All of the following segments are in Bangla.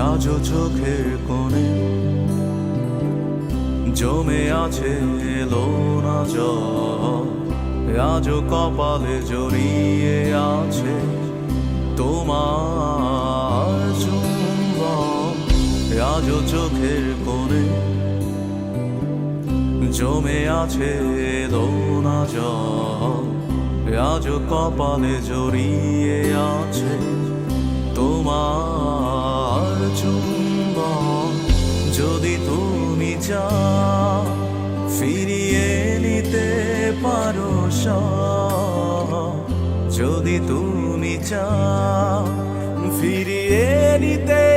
আজও চোখের কোণে জমে আছে এলো না আজও কপালে জড়িয়ে আছে তোমার চুম্বন। আজও চোখের কোণে জমে আছে এলো না আজও কপালে জড়িয়ে আছে তোমার চাও ফিরিয়ে নিতে পারো যদি তুমি চাও ফিরিয়ে নিতে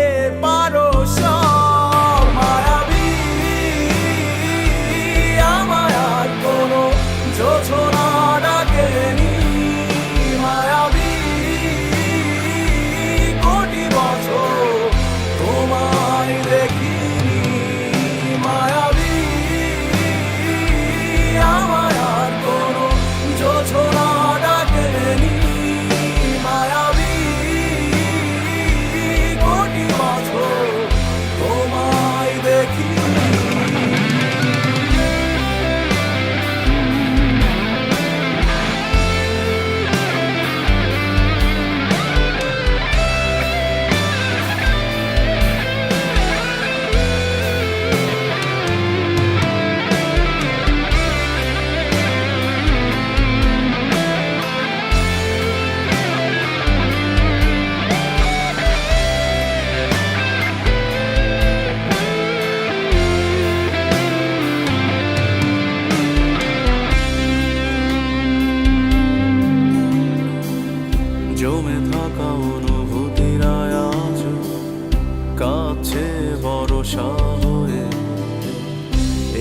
কাছে ভরসা হয়ে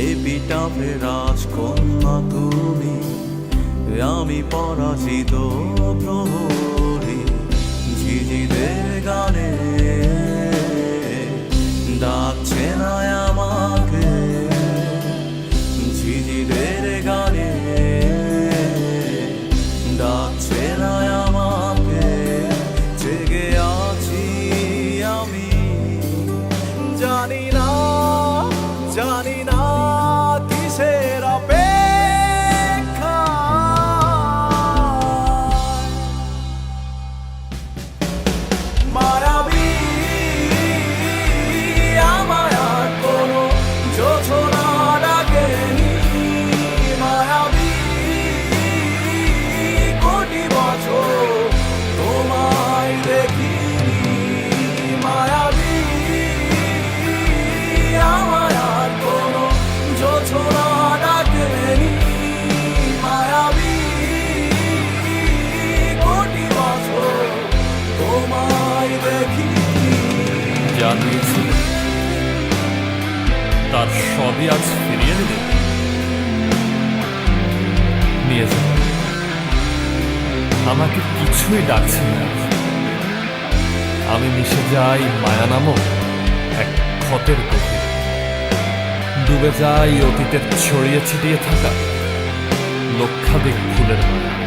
এপিটাপে রাজকন্যা তুমি আমি পরাজিত প্রহরী। ঝিঝিদের গানে দিয়েছিল তার সবই আজ ফিরিয়ে দিলে। নিয়ে যাও। আমাকে কিছুই ডাকছে না। আমি মিশে যাই, মায়া নামক এক ক্ষতের গভীরে। ডুবে যাই অতীতের ছড়িয়ে ছিটিয়ে থাকা লক্ষাধিক ফুলের মায়া।